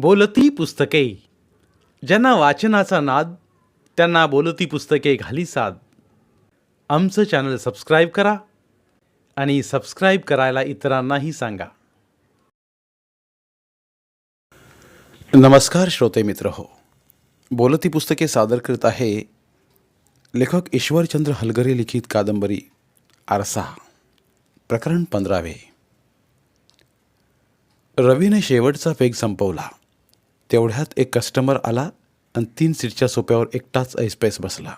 बोलती पुस्तके. ज्यांना वाचनाचा नाद त्यांना बोलती पुस्तके घाली साद. आमचं चॅनल सबस्क्राईब करा आणि सबस्क्राईब करायला इतरांनाही सांगा. नमस्कार श्रोते मित्र हो. बोलती पुस्तके सादर करत आहे लेखक ईश्वरचंद्र हलगरे लिखित कादंबरी आरसा प्रकरण पंधरावे. रवीने शेवटचा पेग संपवला. तेवढ्यात एक कस्टमर आला आणि तीन सीटच्या सोप्यावर एकटाच ऐसपैस बसला.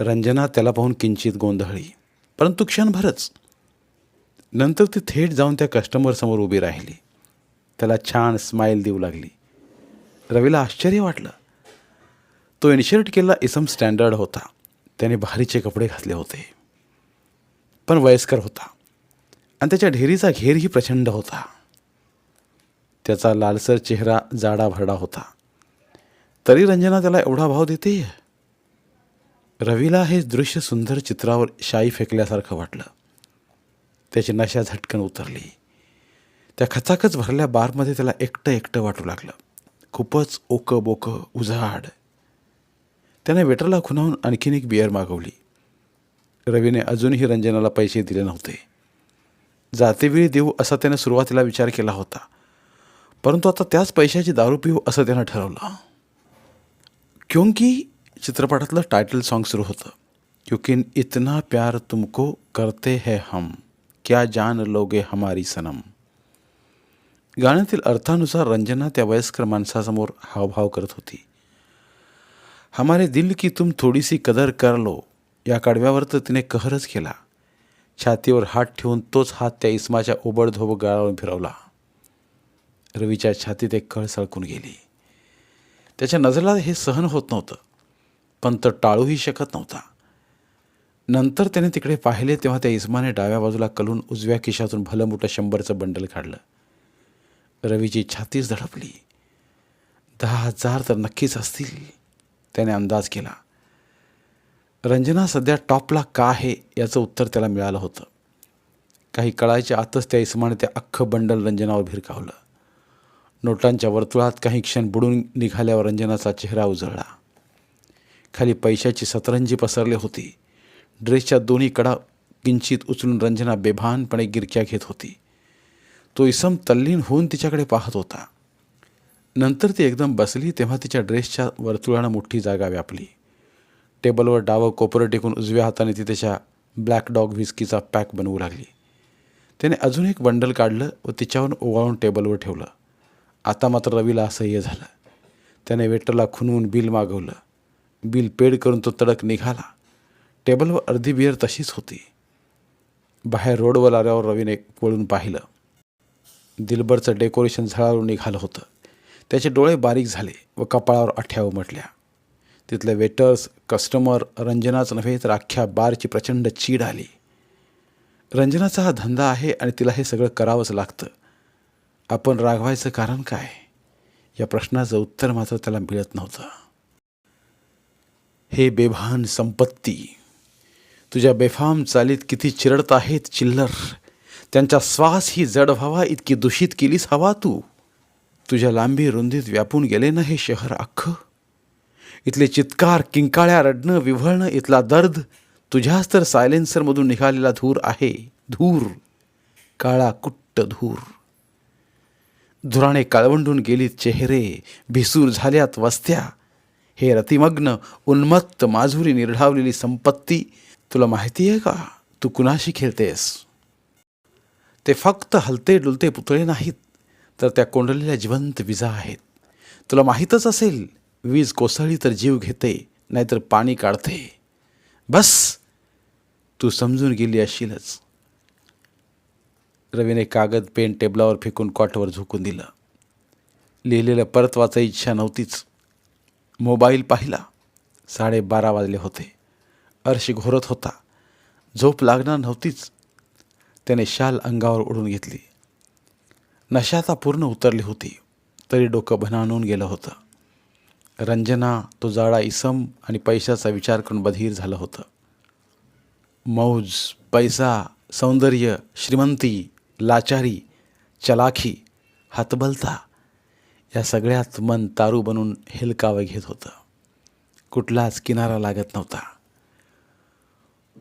रंजना त्याला पाहून किंचित गोंधळली. परंतु क्षणभरच. नंतर ती थेट जाऊन त्या कस्टमरसमोर उभी राहिली. त्याला छान स्माईल देऊ लागली. रवीला आश्चर्य वाटलं. तो इन्शर्ट केलेला इसम स्टँडर्ड होता. त्याने भारीचे कपडे घातले होते. पण वयस्कर होता. आणि त्याच्या ढेरीचा घेरही प्रचंड होता. त्याचा लालसर चेहरा जाडा भरडा होता. तरी रंजना त्याला एवढा भाव देते रवीला हे दृश्य सुंदर चित्रावर शाई फेकल्यासारखं वाटलं. त्याची नशा झटकन उतरली. त्या खचाखच भरल्या बारमध्ये त्याला एकटं एकटं वाटू लागलं. खूपच ओकं बोकं उजाड. त्याने वेटरला खुणावून आणखीन एक बियर मागवली. रवीने अजूनही रंजनाला पैसे दिले नव्हते. जातेवेळी देऊ असा त्याने सुरुवातीला विचार केला होता. परंतु आता त्याच पैशाची दारू पिऊ असं त्यानं ठरवलं. क्योंकि चित्रपटातलं टायटल सॉन्ग सुरू होतं. क्योंकि इतना प्यार तुमको करते है हम क्या जान लोगे हमारी सनम. गाण्यातील अर्थानुसार रंजना त्या वयस्कर माणसासमोर हावभाव करत होती. हमारे दिल की तुम थोडीसी कदर कर लो या कडव्यावर तर तिने कहरच केला. छातीवर हात ठेवून तोच हात त्या इस्माच्या ओबडधोब गाळावून फिरवला. रवीच्या छातीत एक कळ सळकून गेली. त्याच्या नजरेला हे सहन होत नव्हतं पण तर टाळूही शकत नव्हता. नंतर त्याने तिकडे पाहिले तेव्हा त्या इस्माने डाव्या बाजूला कलून उजव्या खिशातून भलं मोठं शंभरचं बंडल काढलं. रवीची छातीच धडपली दहा हजार तर नक्कीच असतील त्याने अंदाज केला. रंजना सध्या टॉपला का आहे याचं उत्तर त्याला मिळालं होतं. काही कळायच्या आतच त्या इस्माने ते अख्खं बंडल रंजनावर भिरकावलं. नोटांच्या वर्तुळात काही क्षण बुडून निघाल्यावर रंजनाचा चेहरा उजळला. खाली पैशाची सतरंजी पसरली होती. ड्रेसच्या दोन्ही कडा किंचित उचलून रंजना बेभानपणे गिरक्या घेत होती. तो इसम तल्लीन होऊन तिच्याकडे पाहत होता. नंतर ती एकदम बसली तेव्हा तिच्या ड्रेसच्या वर्तुळानं मोठी जागा व्यापली. टेबलवर डावं कोपरं टेकून उजव्या हाताने ती त्याच्या ब्लॅक डॉग व्हिस्कीचा पॅक बनवू लागली. त्याने अजून एक बंडल काढलं व तिच्यावरून ओवाळून टेबलवर ठेवलं. आता मात्र रवीला असह्य झालं. त्याने वेटरला खुनवून बिल मागवलं. बिल पेड करून तो तडक निघाला. टेबलवर अर्धी बिअर तशीच होती. बाहेर रोडवर आल्यावर रवीने वळून पाहिलं. दिलबरचं डेकोरेशन झळाळून निघालं होतं. त्याचे डोळे बारीक झाले व कपाळावर आठ्या उमटल्या. तिथले वेटर्स कस्टमर रंजनाच नव्हे तर अख्ख्या बारची प्रचंड चीड आली. रंजनाचा हा धंदा आहे आणि तिला हे सगळं करावंच लागतं. आपण रागवायचं कारण काय? या प्रश्नाचं उत्तर मात्र त्याला मिळत नव्हतं. हे बेभान संपत्ती तुझ्या बेफाम चालीत किती चिरडत आहेत चिल्लर त्यांचा श्वास ही जड व्हावा इतकी दूषित केलीस हवा तू. तुझ्या लांबी रुंदीत व्यापून गेले ना हे शहर अख्खं? इथले चित्कार किंकाळ्या रडणं विव्हळणं इथला दर्द तुझ्याच तर सायलेन्सरमधून निघालेला धूर आहे धूर काळा कुट्ट धूर. धुराने काळवंडून गेलीत चेहरे भिसूर झाल्यात वस्त्या. हे रतिमग्न उन्मत्त माधुरी निर्ढावलेली संपत्ती तुला माहिती आहे का? तू कुणाशी खेळतेस? ते फक्त हलते डुलते पुतळे नाहीत तर त्या कोंडलेल्या जिवंत विजा आहेत. तुला माहीतच असेल वीज कोसळली तर जीव घेते नाहीतर पाणी काढते. बस! तू समजून गेली असशीलच. रवीने कागद पेन टेबलावर फेकून कॉटवर झोकून दिलं. लिहिलेलं परत वाचायची इच्छा नव्हतीच. मोबाईल पाहिला. साडेबारा वाजले होते. अर्श घोरत होता. झोप लागणार नव्हतीच. त्याने शाल अंगावर ओढून घेतली. नशाता पूर्ण उतरली होती. तरी डोकं भनानून गेलं होतं. रंजना तो जाळा इसम आणि पैशाचा विचार करून बधीर झालं होतं. मौज पैसा सौंदर्य श्रीमंती लाचारी चलाखी हातबलता या सगळ्यात मन तारू बनून हेलकावं घेत होतं. कुठलाच किनारा लागत नव्हता.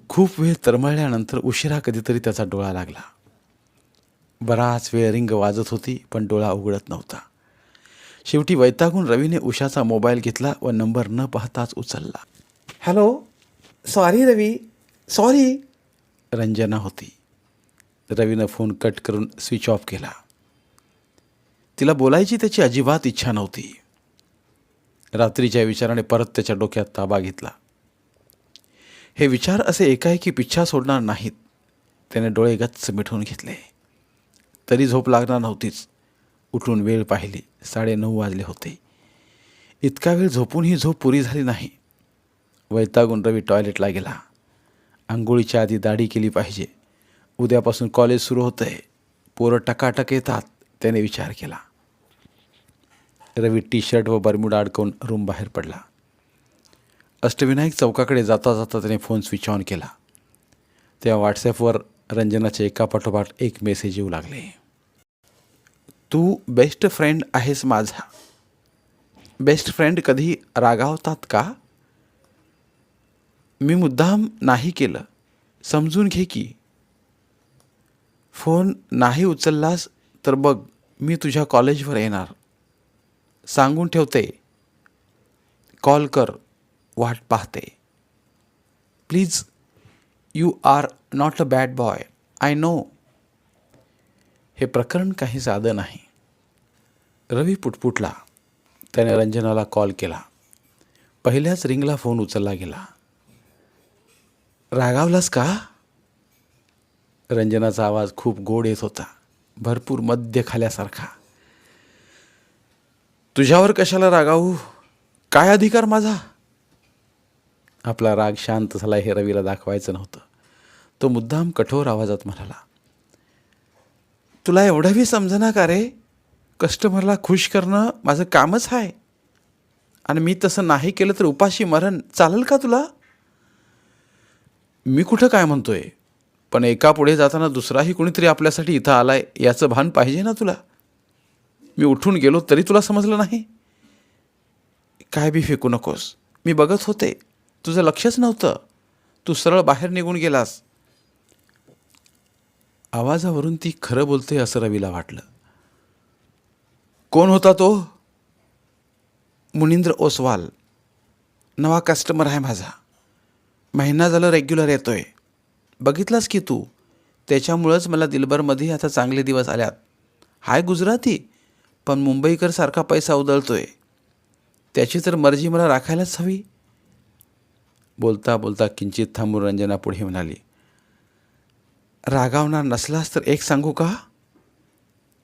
खूप वेळ तरमळल्यानंतर उशिरा कधीतरी त्याचा डोळा लागला. बराच वेळ रिंग वाजत होती पण डोळा उघडत नव्हता. शेवटी वैतागून रवीने उषाचा मोबाईल घेतला व नंबर न पाहताच उचलला. Hello sorry Ravi sorry. Ranjana होती. रवीनं फोन कट करून स्विच ऑफ केला. तिला बोलायची त्याची अजिबात इच्छा नव्हती. रात्रीच्या विचाराने परत त्याच्या डोक्यात ताबा घेतला. हे विचार असे एकाएकी पिच्छा सोडणार नाहीत. त्याने डोळे गच्च मिठवून घेतले. तरी झोप लागणार नव्हतीच. उठून वेळ पाहिली. साडेनऊ वाजले होते. इतका वेळ झोपून ही झोप पुरी झाली नाही. वैतागून रवी टॉयलेटला गेला. आंघोळीच्या आधी दाढी केली पाहिजे. उद्यापासून कॉलेज सुरू होतं आहे पोरं टकाटक येतात त्याने विचार केला. रवी टी शर्ट व बरमुडा अडकवून रूम बाहेर पडला. अष्टविनायक चौकाकडे जाता जाता त्याने फोन स्विच ऑन केला. तेव्हा व्हॉट्सॲपवर रंजनाचे एका पाठोपाठ एक मेसेज येऊ लागले. तू बेस्ट फ्रेंड आहेस माझा. बेस्ट फ्रेंड कधी रागावतात का? मी मुद्दाम नाही केलं. समजून घे की फोन नाही उचललास तर बघ मी तुझ्या कॉलेजवर येणार. सांगून ठेवते. कॉल कर वाट पाहते. Please you are not a bad boy I know. हे प्रकरण काही साधं नाही. रवी पुटपुटला. त्याने रंजनाला कॉल केला. पहिल्याच रिंगला फोन उचलला गेला. रागावलास का? रंजनाचा आवाज खूप गोड येत होता. भरपूर मद्य खाल्यासारखा. तुझ्यावर कशाला रागावू काय अधिकार माझा? आपला राग शांत झाला हे रवीला दाखवायचं नव्हतं. तो मुद्दाम कठोर आवाजात म्हणाला तुला एवढंही समजना का रे? कस्टमरला खुश करणं माझं कामच आहे आणि मी तसं नाही केलं तर उपाशी मरण चालेल का तुला? मी कुठं काय म्हणतोय? पण एका पुढे जाताना दुसराही कुणीतरी आपल्यासाठी इथं आलाय याचं भान पाहिजे ना तुला? मी उठून गेलो तरी तुला समजलं नाही? काय बी फेकू नकोस. मी बघत होते. तुझं लक्षच नव्हतं. तू सरळ बाहेर निघून गेलास. आवाजावरून ती खरं बोलते असं रवीला वाटलं. कोण होता तो? मुनिंद्र ओसवाल. नवा कस्टमर आहे माझा. महिना झालं रेग्युलर येतोय. बघितलास की तू? त्याच्यामुळंच मला दिलबरमध्ये आता चांगले दिवस आल्यात. हाय गुजराती पण मुंबईकर सारखा पैसा उदळतोय त्याची तर मर्जी मला राखायलाच हवी. बोलता बोलता किंचित थांबून रंजना पुढे म्हणाली रागावणार नसलास तर एक सांगू का?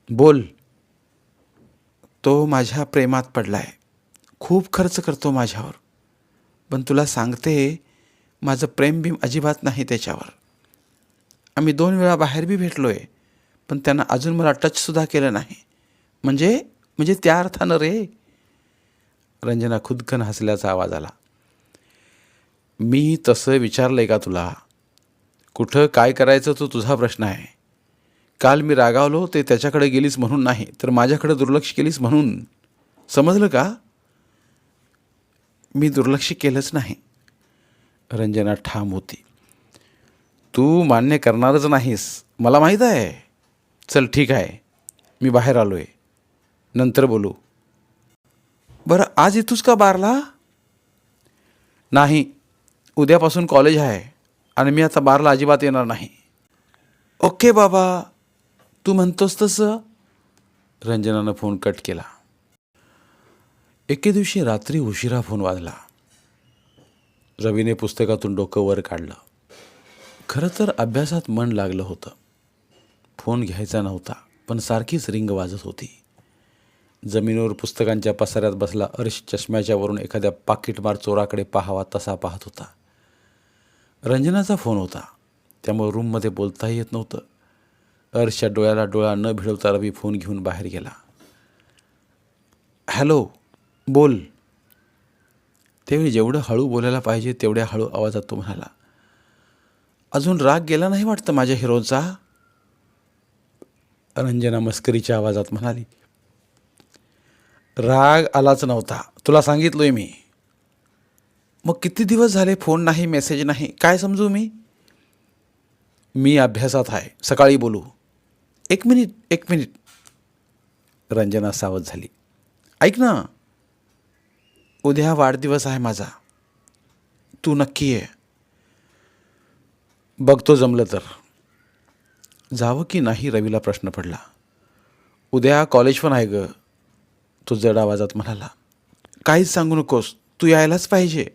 बोल. तो माझ्या प्रेमात पडलाय. खूप खर्च करतो माझ्यावर. पण तुला सांगते माझं प्रेमबीम अजिबात नाही त्याच्यावर. आम्ही दोन वेळा बाहेर बी भेटलो आहे पण त्यांना अजून मला टचसुद्धा केलं नाही. म्हणजे म्हणजे त्या अर्थानं रे. रंजना खुदकन हसल्याचा आवाज आला. मी तसं विचारलं आहे का तुला? कुठं काय करायचं तो तुझा प्रश्न आहे. काल मी रागावलो ते त्याच्याकडे गेलीस म्हणून नाही तर माझ्याकडे दुर्लक्ष केलीस म्हणून. समजलं का? मी दुर्लक्ष केलंच नाही. रंजना ठाम होती. तू मान्य करणारच नाहीस. मला माहीत आहे. चल ठीक आहे. मी बाहेर आलो आहे नंतर बोलू. बरं आज येतोस का बारला? नाही. उद्यापासून कॉलेज आहे आणि मी आता बारला अजिबात येणार नाही. ओके बाबा. तू म्हणतोस तसं? रंजनानं फोन कट केला. एके दिवशी रात्री उशिरा फोन वाजला. रवीने पुस्तकातून डोकं वर काढलं. खरं तर अभ्यासात मन लागलं होतं. फोन घ्यायचा नव्हता पण सारखीच रिंग वाजत होती. जमिनीवर पुस्तकांच्या पसाऱ्यात बसला अर्श चष्म्याच्या वरून एखाद्या पाकिटमार चोराकडे पाहावा तसा पाहत होता. रंजनाचा फोन होता. त्यामुळे रूममध्ये बोलताही येत नव्हतं. अर्शच्या डोळ्याला डोळा न भिडवता रवी फोन घेऊन बाहेर गेला. हॅलो बोल. त्यावेळी जेवढं हळू बोलायला पाहिजे तेवढ्या हळू आवाजात तो म्हणाला अजून राग गेला नाही वाटतं माझ्या हिरोचा? रंजना मस्करीच्या आवाजात म्हणाली राग आलाच नव्हता. तुला सांगितलोय मी. मग किती दिवस झाले फोन नाही मेसेज नाही? काय समजू मी? मी अभ्यासात आहे. सकाळी बोलू. एक मिनिट एक मिनिट. रंजना सावध झाली. ऐक ना. उद्या वाढदिवस आहे माझा. तू नक्की आहे बघतो जमलं तर. जावं की नाही रवीला प्रश्न पडला. उद्या कॉलेज पण आहे ग. तो जड आवाजात म्हणाला. काहीच सांगू नकोस. तू यायलाच पाहिजे.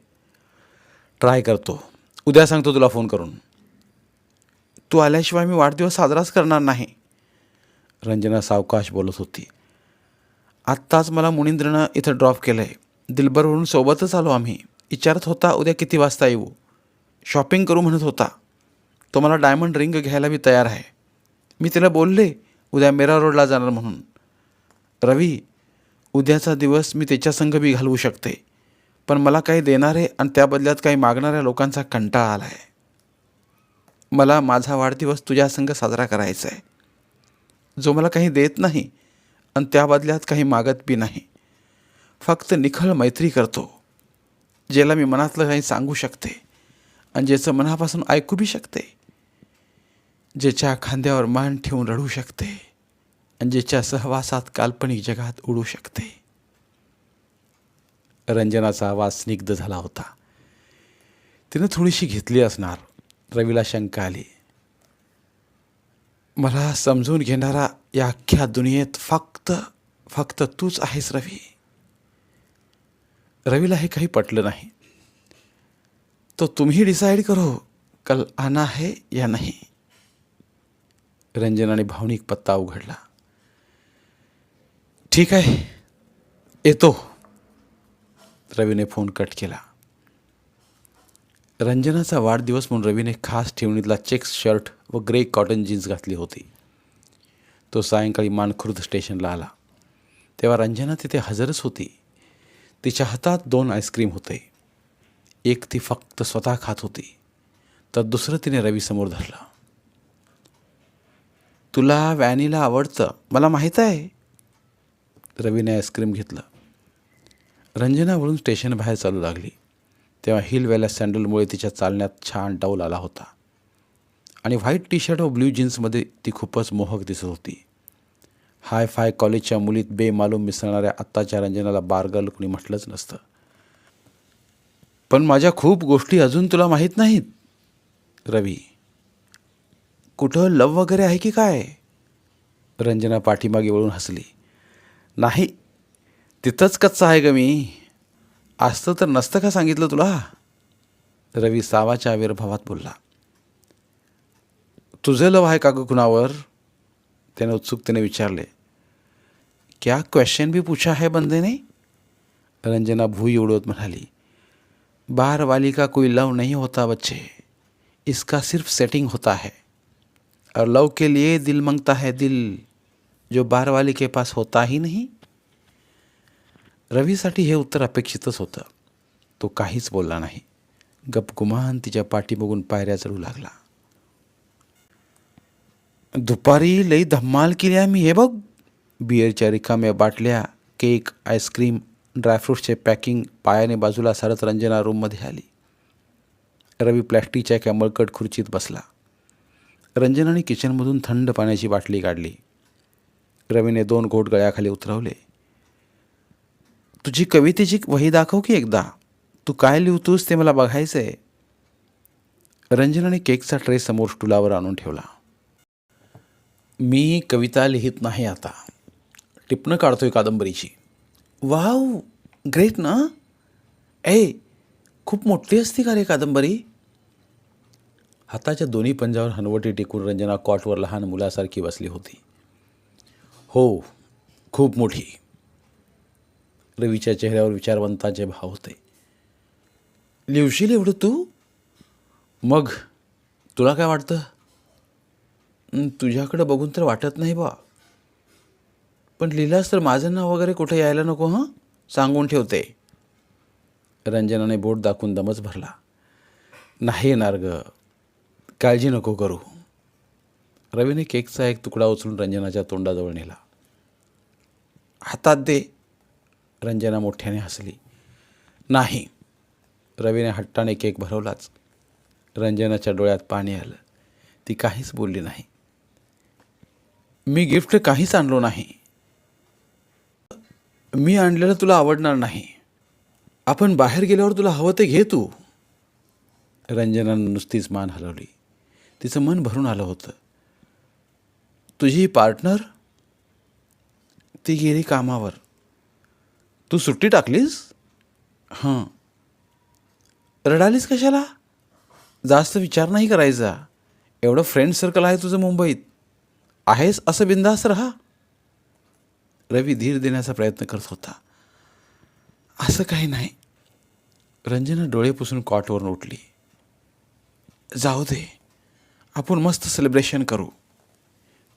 ट्राय करतो. उद्या सांगतो तुला फोन करून. तू आल्याशिवाय मी वाढदिवस साजराच करणार नाही. रंजना सावकाश बोलत होती. आत्ताच मला मुनिंद्रनं इथं ड्रॉप केलं आहे दिलबरवरून सोबतच आलो आम्ही. विचारत होता उद्या किती वाजता येऊ? शॉपिंग करू म्हणत होता. तो मला डायमंड रिंग घ्यायला मी तयार आहे. मी तिला बोलले उद्या मेरा रोडला जाणार म्हणून. रवी उद्याचा दिवस मी त्याच्यासंग बी घालवू शकते पण मला काही देणारे आणि त्या बदल्यात काही मागणाऱ्या लोकांचा कंटाळा आला आहे मला माझा वाढदिवस तुझ्या संग साजरा करायचा आहे. जो मला काही देत नाही आणि त्या बदल्यात काही मागत बी नाही. फक्त निखळ मैत्री करतो ज्याला मी मनातलं काही सांगू शकते आणि ज्याचं मनापासून ऐकू बी शकते. ज्याच्या खांद्यावर मान ठेवून रडू शकते आणि ज्याच्या सहवासात काल्पनिक जगात उडू शकते. रंजनाचा आवाज स्निग्ध झाला होता. तिनं थोडीशी घेतली असणार. रवीला शंका आली. मला समजून घेणारा या अख्ख्या दुनियेत फक्त फक्त तूच आहेस रवी. रवीला हे काही पटलं नाही. तो तुम्ही डिसाईड करो कल आना है या नाही. रंजनाने भावनिक पत्ता उघडला. ठीक आहे येतो. रवीने फोन कट केला. रंजनाचा वाढदिवस म्हणून रवीने खास ठेवणीतला चेक्स शर्ट व ग्रे कॉटन जीन्स घातली होती. तो सायंकाळी मानखुर्द स्टेशनला आला. तेव्हा रंजना तिथे हजरच होती. तिच्या हातात दोन आईस्क्रीम होते. एक ती फक्त स्वतः खात होती. तर दुसरं तिने रवीसमोर धरलं. तुला व्हॅनिला आवडतं? मला माहीत आहे. रवीने आईस्क्रीम घेतलं. रंजना वळून स्टेशन बाहेर चालू लागली. तेव्हा हिल हिलवेल्या सँडलमुळे तिच्या चालण्यात छान डाऊल आला होता. आणि व्हाईट टी शर्ट व ब्ल्यू जीन्समध्ये ती खूपच मोहक दिसत होती. हाय फाय कॉलेजच्या मुलीत बेमालूम मिसळणाऱ्या आत्ताच्या रंजनाला बारगल कुणी म्हटलंच नसतं. पण माझ्या खूप गोष्टी अजून तुला माहीत नाहीत रवी. कुठं लव वगैरे आहे की काय? रंजना पाठीमागे वळून हसली. नाही तिथंच कच्चा आहे ग मी. असतं तर नसतं का सांगितलं तुला? रवी सावाच्या आविर्भावात बोलला. तुझं लव आहे का ग कुणावर? त्याने उत्सुकतेने विचारले. क्या क्वेश्चन भी पूछा है बंदे ने? रंजना भूई उडवत म्हणाली. बार वाली का कोई लव नहीं होता बच्चे. इसका सिर्फ सेटिंग होता है. और लव के लिए दिल मांगता है दिल जो बार वाले के पास होता ही नहीं। रवीसाठी हे उत्तर अपेक्षितच होतं. तो काहीच बोलला नाही. गपगुमान तिच्या पाठी बघून पायऱ्या चढू लागला. दुपारी लई धम्माल केली आम्ही हे बघ. बिअरच्या रिकाम्या बाटल्या केक आईस्क्रीम ड्रायफ्रूट्सचे पॅकिंग पायाने बाजूला सरत रंजना रूममध्ये आली. रवी प्लॅस्टिकच्या एका मळकट खुर्चीत बसला. रंजनाने किचनमधून थंड पाण्याची बाटली काढली. रवीने दोन घोट गळ्याखाली उतरवले. तुझी कवितेची वही दाखव की एकदा. तू काय लिहितोस ते मला बघायचं आहे रंजनाने केकचा ट्रे समोर स्टुलावर आणून ठेवला. मी कविता लिहित नाही आता. टिपणं काढतोय कादंबरीची. वाव! ग्रेट ना? ए खूप मोठी असती का रे कादंबरी? हाताच्या दोन्ही पंजावर हनवटी टेकून रंजना कॉटवर लहान मुलासारखी बसली होती. हो खूप मोठी. रवीच्या चेहऱ्यावर विचारवंताचे भाव होते. लिवशील एवढं तू? मग तुला काय वाटतं? तुझ्याकडं बघून तर वाटत नाही बा. पण लिहिलास तर माझं नाव वगैरे कुठे यायला नको हं? सांगून ठेवते. रंजनाने बोट दाखवून दमच भरला. नाही येणार ग काळजी नको करू. रवीने केकचा एक तुकडा उचलून रंजनाच्या तोंडाजवळ नेला. हातात दे. रंजना मोठ्याने हसली. नाही. रवीने हट्टाने केक भरवलाच. रंजनाच्या डोळ्यात पाणी आलं. ती काहीच बोलली नाही. मी गिफ्ट काहीच आणलो नाही. मी आणलेलं तुला आवडणार नाही. आपण बाहेर गेल्यावर तुला हवं ते घे तू. रंजनानं नुसतीच मान हलवली. तिचं मन भरून आलं होतं. तुझी पार्टनर ती गेली कामावर. तू सुट्टी टाकलीस? हां. रडालीस कशाला? जास्त विचार नाही करायचा. एवढं फ्रेंड सर्कल आहे तुझं मुंबईत. आहेस असं बिंदास राहा. रवी धीर देण्याचा प्रयत्न करत होता. असं काही नाही. रंजना डोळे पुसून कॉटवरून उठली. जाऊ दे. आपण मस्त सेलिब्रेशन करू.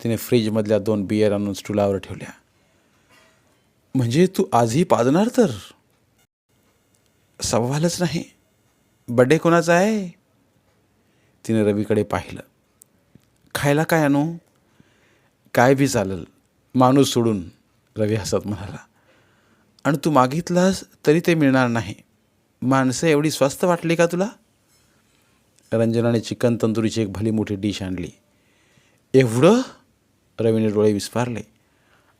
तिने फ्रीजमधल्या दोन बियर आणून स्टुलावर ठेवल्या. म्हणजे तू आजही पाजणार तर? सवालच नाही. बड्डे कोणाचा आहे? तिने रवीकडे पाहिलं. खायला काय आणू? काय बी चालेल. माणूस सोडून रवी हसत म्हणाला. आणि तू मागितलास तरी ते मिळणार नाही. माणसं एवढी स्वस्त वाटली का तुला? रंजनाने चिकन तंदुरीची एक भली मोठी डिश आणली. एवढं रवीने डोळे विस्फारले.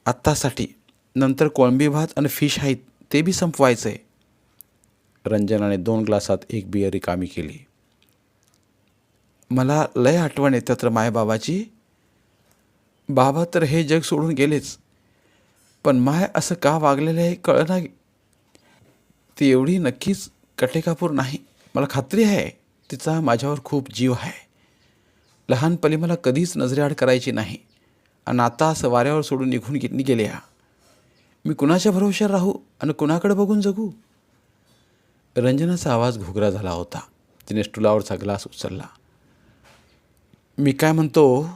आत्तासाठी नंतर कोळंबी भात आणि फिश आहेत ते बी संपवायचं आहे रंजनाने दोन ग्लासात एक बियर रिकामी केली. मला लय आठवण येते तर मायबाबाची. बाबा तर हे जग सोडून गेलेच. पण माय असं का वागलेलं आहे कळना. ती एवढी नक्कीच कटेकापूर नाही. मला खात्री आहे. तिचा माझ्यावर खूप जीव आहे. लहानपणी मला कधीच नजरेआड करायची नाही. आणि आता असं वाऱ्यावर सोडून निघून गे गेले हा मी कुणाच्या भरोश्यावर राहू आणि कुणाकडे बघून जगू? रंजनाचा आवाज घुगरा झाला होता. तिने स्टुलावरचा ग्लास उचलला. मी काय म्हणतो?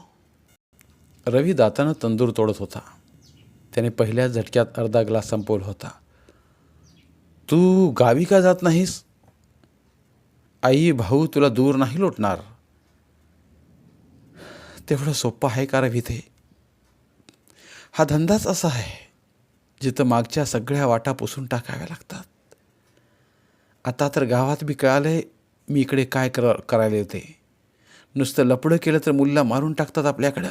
रवी दातानं तंदूर तोडत होता. त्याने पहिल्याच झटक्यात अर्धा ग्लास संपवला होता. तू गावी का जात नाहीस? आई भाऊ तुला दूर नाही लोटणार. तेवढं सोपं आहे का रवी ते हा धंदाच असा आहे जिथं मागच्या सगळ्या वाटा पुसून टाकाव्या लागतात. आता तर गावात बी कळालंय मी इकडे काय कर करायला येते. नुसतं लपडं केलं तर मुलीला मारून टाकतात आपल्याकडं.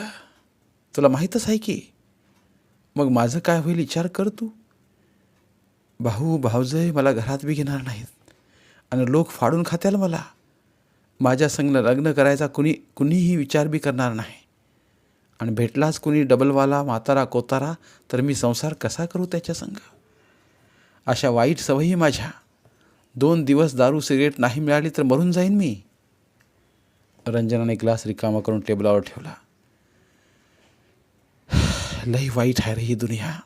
तुला माहीतच आहे की मग माझं काय होईल विचार कर तू. भाऊ भाऊजय मला घरात बी घेणार नाहीत. आणि लोक फाडून खात्याल मला. माझ्या संगनं लग्न करायचा कुणी कुणीही विचार बी करणार नाही. आणि भेटलाच कुणी डबलवाला म्हातारा कोतारा तर मी संसार कसा करू त्याच्या संग? अशा वाईट सवयी माझ्या. दोन दिवस दारू सिगरेट नाही मिळाली तर मरून जाईन मी. रंजनाने ग्लास रिकामा करून टेबलावर ठेवला. लई वाईट आहे रे ही दुनिया.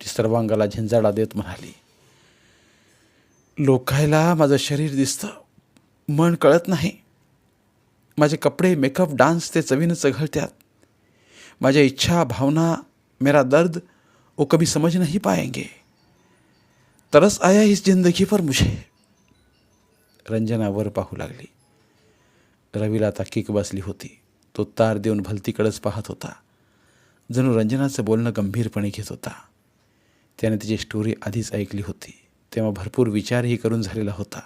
ती सर्वांगाला झिंजाडा देत म्हणाली. लोकायला माझं शरीर दिसतं. मन कळत नाही. माझे कपडे मेकअप डान्स ते चवीनं चघळत्यात माझ्या इच्छा भावना मेरा दर्द वो कभी समझ नहीं पाएंगे. तरस आया इस जिंदगी पर मुझे. रंजनावर पाहू लागली. रवीला आता किक बसली होती. तो तार देऊन भलतीकडंच पाहत होता. जणू रंजनाचं बोलणं गंभीरपणे घेत होता. त्याने तिची स्टोरी आधीच ऐकली होती. तेव्हा भरपूर विचारही करून झालेला होता.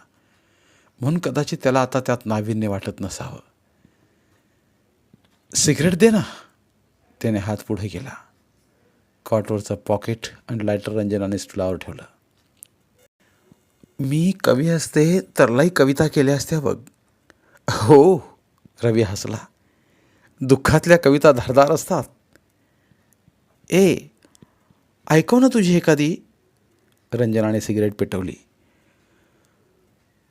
म्हणून कदाचित त्याला आता त्यात नाविन्य वाटत नसावं. सिगरेट दे ना. त्याने हात पुढे केला. कॉटवरचं पॉकेट आणि लायटर रंजनाने स्टुलावर ठेवलं. मी कवी असते तरलाही कविता केल्या असत्या बघ. हो रवी हसला. दुःखातल्या कविता धारदार असतात. ए ऐकव ना तुझी एखादी. रंजनाने सिगरेट पेटवली.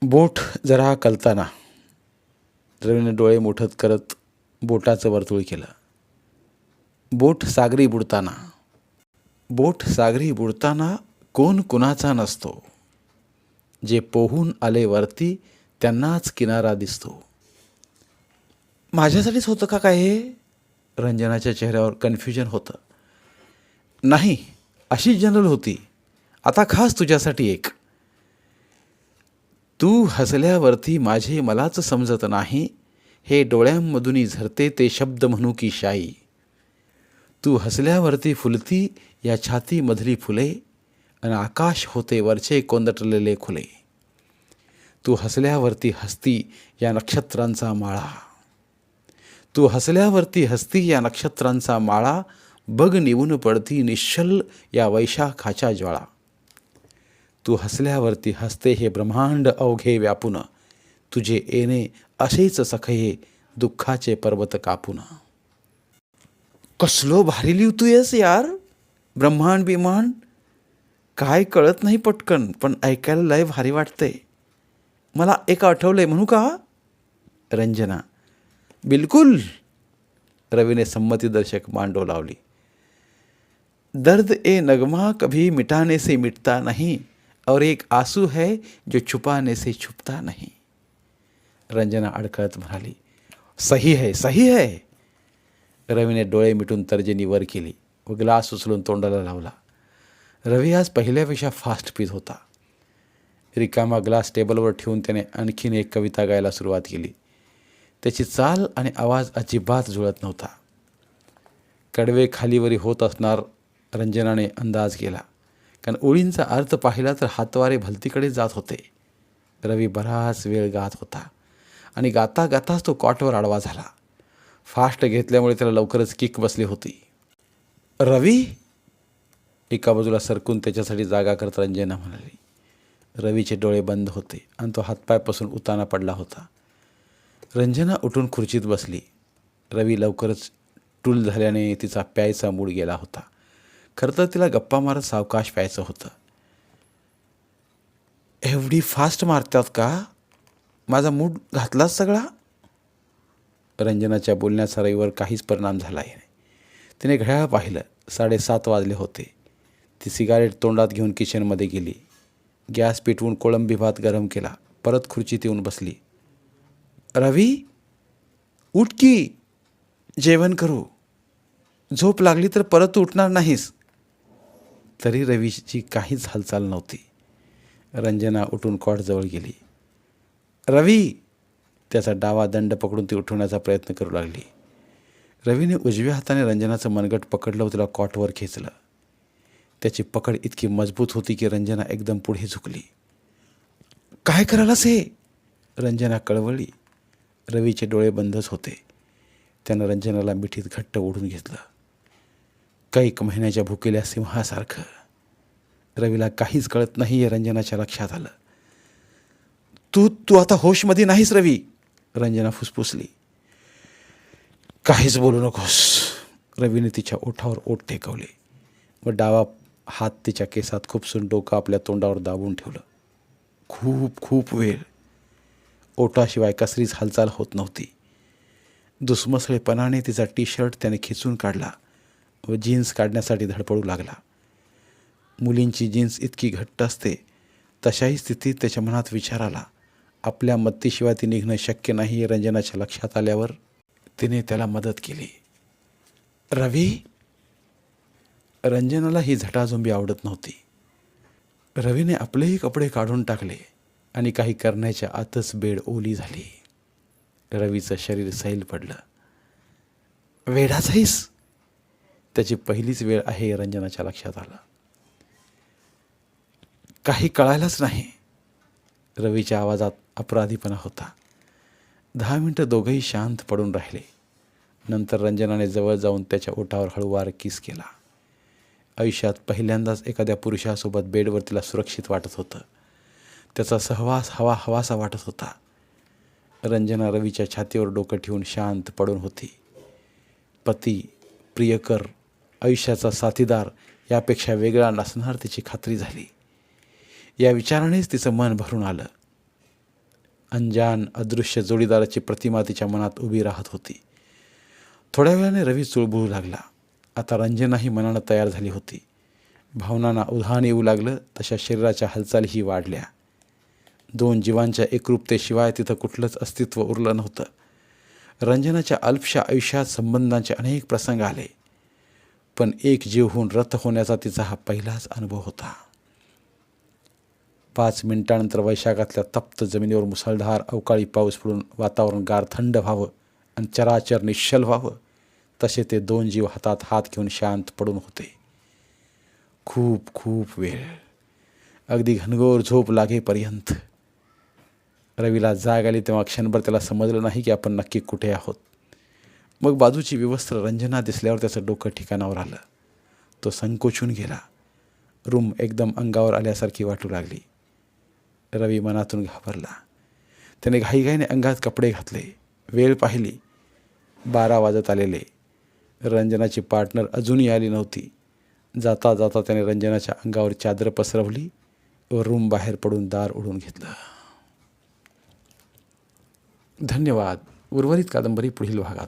बोट जरा कलताना रवीने डोळे मोठत करत बोटाचं वर्तुळ केलं. बोट सागरी बुडताना. बोट सागरी बुडताना कोण कुणाचा नसतो. जे पोहून आले वरती त्यांनाच किनारा दिसतो. माझ्यासाठीच होतं का काय हे? रंजनाच्या चेहऱ्यावर कन्फ्युजन होतं. नाही अशी जनरल होती. आता खास तुझ्यासाठी एक. तू हसल्यावरती माझे मलाच समजत नाही. हे डोळ्यांमधूनही झरते ते शब्द म्हणू की शाई. तू हसल्यावरती फुलती या छातीमधली फुले आणि आकाश होते वरचे कोंदटलेले खुले. तू हसल्यावरती हसती या नक्षत्रांचा माळा. तू हसल्यावरती हसती या नक्षत्रांचा माळा बग निवून पडती निश्चल या वैशाखाच्या ज्वाळा. तू हसल्यावरती हसते हे ब्रह्मांड अवघे व्यापून. तुझे येणे असेच सखये दुःखाचे पर्वत कापून. कसलो भारी लिहितोयस यार. ब्रह्मांड बिमांड. काय कळत नाही पटकन पण ऐकायला लय भारी वाटतंय. मला एक आठवलंय म्हणू का? रंजना. बिलकुल. रवीने संमतीदर्शक मांडो लावली. दर्द ए नगमा कभी मिटाने से मिटता नाही. और एक आंसू है जो छुपाने से छुपता नहीं। रंजना अडखळत म्हणाली सही है सही है। रवीने डोळे मिटून तर्जनी वर केली व ग्लास उचलून तोंडाला लावला। रवी आज पहिल्यापेक्षा फास्ट पीत होता। रिकामा ग्लास टेबलवर ठेवून त्याने आणखीन एक कविता गायला सुरुवात केली. त्याची चाल आणि आवाज अजिबात जुळत नव्हता. कडवे खालीवरी होत असणार रंजनाने अंदाज केला. कारण ओळींचा अर्थ पाहिला तर हातवारे भलतीकडे जात होते. रवी बराच वेळ गात होता आणि गाता गाताच तो कॉटवर आडवा झाला. फास्ट घेतल्यामुळे त्याला लवकरच किक बसली होती. रवी? एका बाजूला सरकून त्याच्यासाठी जागा करत रंजना म्हणाली. रवीचे डोळे बंद होते आणि तो हातपायपासून उताना पडला होता. रंजना उठून खुर्चीत बसली. रवी लवकरच टूल झाल्याने तिचा प्यायचा मूड गेला होता. खरं तर तिला गप्पा मारत सावकाश प्यायचं होतं. एवढी फास्ट मारतात का? माझा मूड घातलाच सगळा? रंजनाच्या बोलण्याचा रवीवर काहीच परिणाम झाला नाही. तिने घड्याळ पाहिलं. साडेसात वाजले होते. ती सिगारेट तोंडात घेऊन किचनमध्ये गेली. गॅस पेटवून कोळंबी भात गरम केला. परत खुर्चीत येऊन बसली. रवी उठ की. जेवण करू. झोप लागली तर परत उठणार नाहीस. तरी रवीची काहीच हालचाल नव्हती. रंजना उठून कॉटजवळ गेली. रवी! त्याचा डावा दंड पकडून ती उठवण्याचा प्रयत्न करू लागली. रवीने उजव्या हाताने रंजनाचं मनगट पकडलं व तिला कॉटवर खेचलं. त्याची पकड इतकी मजबूत होती की रंजना एकदम पुढे झुकली. काय करायलास हे? रंजना कळवळली रवीचे डोळे बंदच होते. त्यानं रंजनाला मिठीत घट्ट ओढून घेतलं. कैक महिन्याच्या भुकेल्या सिंहासारखं. रवीला काहीच कळत नाही हे रंजनाच्या लक्षात आलं. तू तू आता होशमध्ये नाहीस रवी रंजना फुसफुसली. काहीच बोलू नकोस रवीने तिच्या ओठावर ओठ टेकवले. व डावा हात तिच्या केसात खुपसून डोकं आपल्या तोंडावर दाबून ठेवलं. खूप खूप वेळ. ओटाशिवाय कसरीच हालचाल होत नव्हती. दुसमसळेपणाने तिचा टी शर्ट त्याने खिचून काढला. व जीन्स काढण्यासाठी धडपडू लागला. मुलींची जीन्स इतकी घट्ट असते तशाही स्थितीत त्याच्या मनात विचार आला. आपल्या मत्तीशिवाय ती निघणं शक्य नाही हे रंजनाच्या लक्षात आल्यावर तिने त्याला मदत केली. रवी रंजनाला ही झटाझुंबी आवडत नव्हती. रवीने आपलेही कपडे काढून टाकले आणि काही करण्याच्या आतच बेड ओली झाली. रवीचं शरीर सैल पडलं. वेडाचाहीस त्याची पहिलीच वेळ आहे हे रंजनाच्या लक्षात आलं. काही कळायलाच नाही. रवीच्या आवाजात अपराधीपणा होता. दहा मिनटं दोघंही शांत पडून राहिले. नंतर रंजनाने जवळ जाऊन त्याच्या ओठावर हळूवार किस केला. आयुष्यात पहिल्यांदाच एखाद्या पुरुषासोबत बेडवर तिला सुरक्षित वाटत होतं. त्याचा सहवास हवा हवासा वाटत होता. रंजना रवीच्या छातीवर डोकं ठेवून शांत पडून होती. पती प्रियकर आयुष्याचा साथीदार यापेक्षा वेगळा नसणार तिची खात्री झाली. या विचारानेच तिचं मन भरून आलं. अंजान अदृश्य जोडीदाराची प्रतिमा तिच्या मनात उभी राहत होती. थोड्या वेळाने रवी चुळबुळू लागला. आता रंजनाही मनानं तयार झाली होती. भावनांना उधाण येऊ लागलं तशा शरीराच्या हालचालीही वाढल्या. दोन जीवांच्या एकरूपतेशिवाय तिथं कुठलंच अस्तित्व उरलं नव्हतं. रंजनाच्या अल्पशा आयुष्यात संबंधांचे अनेक प्रसंग आले. पण एक जीव होऊन रथ होण्याचा तिचा हा पहिलाच अनुभव होता. पाच मिनिटानंतर वैशाखातल्या तप्त जमिनीवर मुसळधार अवकाळी पाऊस पडून वातावरण गार थंड व्हावं आणि चराचर निश्चल व्हावं तसे ते दोन जीव हातात हात घेऊन शांत पडून होते. खूप खूप वेळ. अगदी घनघोर झोप लागेपर्यंत. रवीला जाग आली तेव्हा क्षणभर त्याला समजलं नाही की आपण नक्की कुठे आहोत. मग बाजूची विवस्त्र रंजना दिसल्यावर त्याचं डोकं ठिकाणावर आलं. तो संकोचून गेला. रूम एकदम अंगावर आल्यासारखी वाटू लागली. रवी मनातून घाबरला. त्याने घाईघाईने अंगात कपडे घातले. वेळ पाहिली. बारा वाजत आलेले. रंजनाची पार्टनर अजूनही आली नव्हती. जाता जाता त्याने रंजनाच्या अंगावर चादर पसरवली व रूम बाहेर पडून दार उडून घेतलं. धन्यवाद. उर्वरित कादंबरी पुढील भागात.